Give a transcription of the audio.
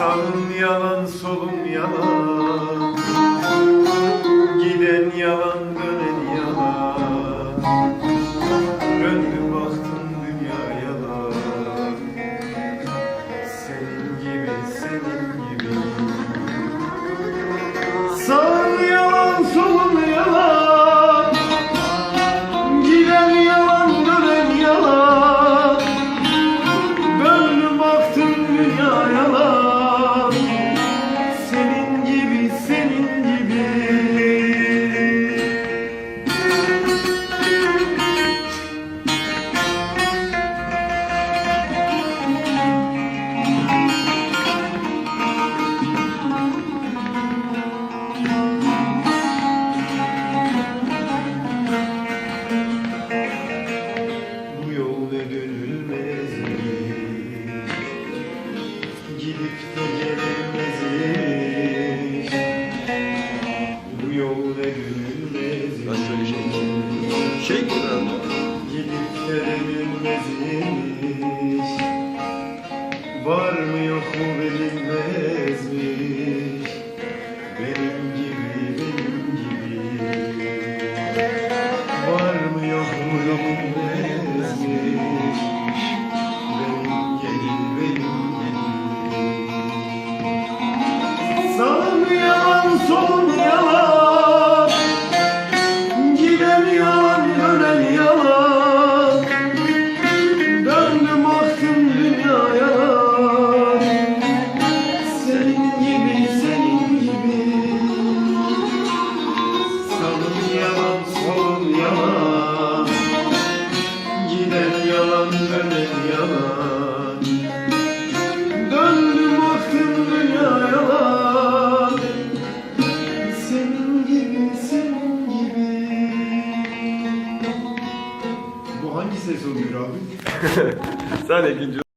Sağım yalan, solum yalan. bu bilinmezmiş Benim gibi benim gibi. Var mı yok mu bilinmezmiş Döndüm baktım dünya yalan. Senin gibi gibi. Bu hangi ses oluyor abi? Sen ikinci